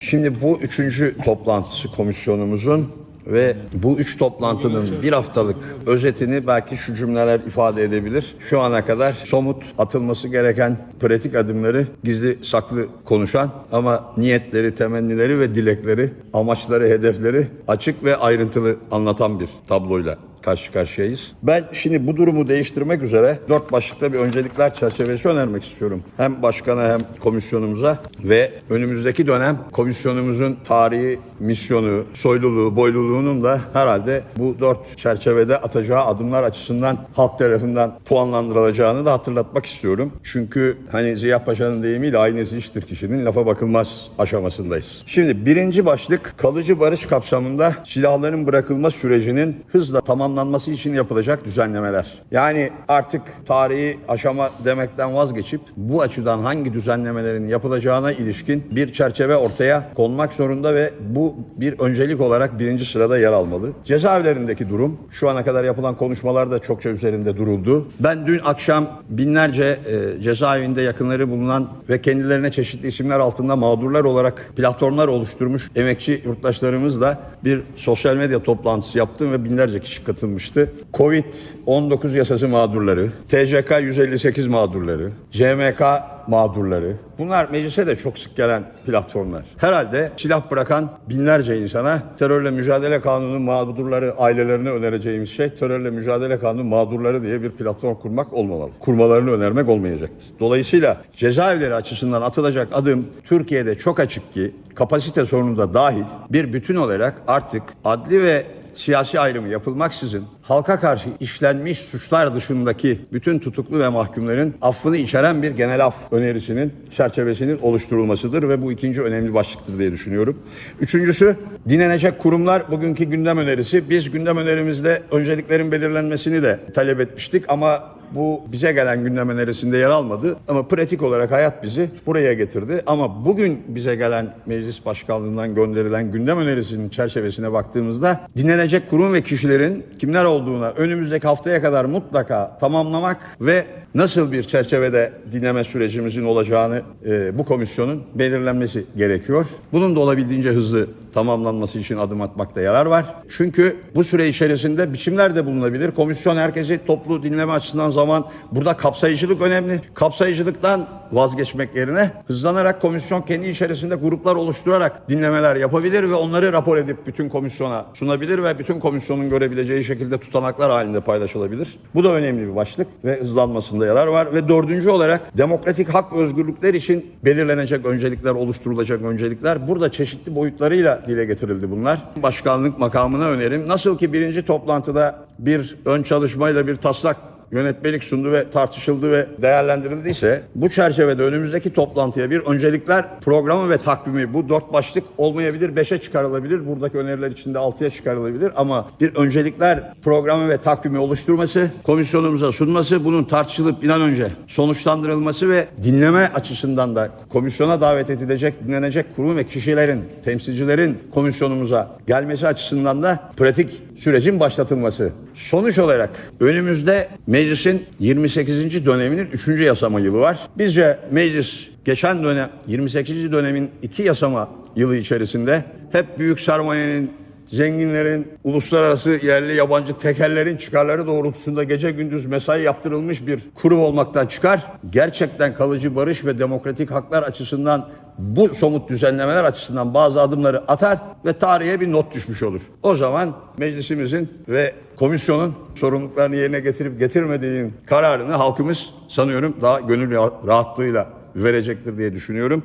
Şimdi bu üçüncü toplantısı komisyonumuzun ve bu üç toplantının bir haftalık özetini belki şu cümleler ifade edebilir. Şu ana kadar somut atılması gereken pratik adımları gizli saklı konuşan ama niyetleri, temennileri ve dilekleri, amaçları, hedefleri açık ve ayrıntılı anlatan bir tabloyla karşı karşıyayız. Ben şimdi bu durumu değiştirmek üzere dört başlıkta bir öncelikler çerçevesi önermek istiyorum. Hem başkana hem komisyonumuza ve önümüzdeki dönem komisyonumuzun tarihi, misyonu, soyluluğu, boyluluğunun da herhalde bu dört çerçevede atacağı adımlar açısından halk tarafından puanlandırılacağını da hatırlatmak istiyorum. Çünkü hani Ziya Paşa'nın deyimiyle aynısı iştir kişinin lafa bakılmaz aşamasındayız. Şimdi birinci başlık kalıcı barış kapsamında silahların bırakılma sürecinin hızla tamamlanması için yapılacak düzenlemeler. Yani artık tarihi aşama demekten vazgeçip bu açıdan hangi düzenlemelerin yapılacağına ilişkin bir çerçeve ortaya konmak zorunda ve bu bir öncelik olarak birinci sırada yer almalı. Cezaevlerindeki durum şu ana kadar yapılan konuşmalarda çokça üzerinde duruldu. Ben dün akşam binlerce e, cezaevinde yakınları bulunan ve kendilerine çeşitli isimler altında mağdurlar olarak platformlar oluşturmuş emekçi yurttaşlarımızla bir sosyal medya toplantısı yaptım ve binlerce kişi katılmıştı. Covid-19 yasası mağdurları, TCK 158 mağdurları, CMK mağdurları. Bunlar meclise de çok sık gelen platformlar. Herhalde silah bırakan binlerce insana terörle mücadele kanunu mağdurları ailelerine önereceğimiz şey terörle mücadele kanunu mağdurları diye bir platform kurmak olmamalı. Kurmalarını önermek olmayacaktır. Dolayısıyla cezaevleri açısından atılacak adım Türkiye'de çok açık ki kapasite sorunu da dahil bir bütün olarak artık adli ve siyasi ayrımı yapılmaksızın halka karşı işlenmiş suçlar dışındaki bütün tutuklu ve mahkumların affını içeren bir genel af önerisinin çerçevesinin oluşturulmasıdır ve bu ikinci önemli başlıktır diye düşünüyorum. Üçüncüsü dinlenecek kurumlar bugünkü gündem önerisi. Biz gündem önerimizde önceliklerin belirlenmesini de talep etmiştik ama bu bize gelen gündem önerisinde yer almadı ama pratik olarak hayat bizi buraya getirdi. Ama bugün bize gelen meclis başkanlığından gönderilen gündem önerisinin çerçevesine baktığımızda dinlenecek kurum ve kişilerin kimler olduğuna önümüzdeki haftaya kadar mutlaka tamamlamak ve nasıl bir çerçevede dinleme sürecimizin olacağını e, bu komisyonun belirlenmesi gerekiyor. Bunun da olabildiğince hızlı tamamlanması için adım atmakta yarar var. Çünkü bu süre içerisinde biçimler de bulunabilir. Komisyon herkesi toplu dinleme açısından zaman burada kapsayıcılık önemli. Kapsayıcılıktan vazgeçmek yerine hızlanarak komisyon kendi içerisinde gruplar oluşturarak dinlemeler yapabilir ve onları rapor edip bütün komisyona sunabilir ve bütün komisyonun görebileceği şekilde tutanaklar halinde paylaşılabilir. Bu da önemli bir başlık ve hızlanmasında yarar var ve dördüncü olarak demokratik hak ve özgürlükler için belirlenecek öncelikler, oluşturulacak öncelikler burada çeşitli boyutlarıyla dile getirildi bunlar. Başkanlık makamına önerim. Nasıl ki birinci toplantıda bir ön çalışmayla bir taslak yönetmelik sundu ve tartışıldı ve değerlendirildiyse bu çerçevede önümüzdeki toplantıya bir öncelikler programı ve takvimi bu dört başlık olmayabilir, beşe çıkarılabilir. Buradaki öneriler içinde altıya çıkarılabilir ama bir öncelikler programı ve takvimi oluşturması, komisyonumuza sunması, bunun tartışılıp bir an önce sonuçlandırılması ve dinleme açısından da komisyona davet edilecek, dinlenecek kurum ve kişilerin, temsilcilerin komisyonumuza gelmesi açısından da pratik sürecin başlatılması. Sonuç olarak önümüzde meclisin 28. döneminin 3. yasama yılı var. Bizce meclis geçen dönem 28. dönemin 2 yasama yılı içerisinde hep büyük sermayenin zenginlerin, uluslararası yerli yabancı tekellerin çıkarları doğrultusunda gece gündüz mesai yaptırılmış bir kurum olmaktan çıkar. Gerçekten kalıcı barış ve demokratik haklar açısından bu somut düzenlemeler açısından bazı adımları atar ve tarihe bir not düşmüş olur. O zaman meclisimizin ve komisyonun sorumluluklarını yerine getirip getirmediğinin kararını halkımız sanıyorum daha gönül rahatlığıyla verecektir diye düşünüyorum.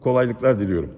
Kolaylıklar diliyorum.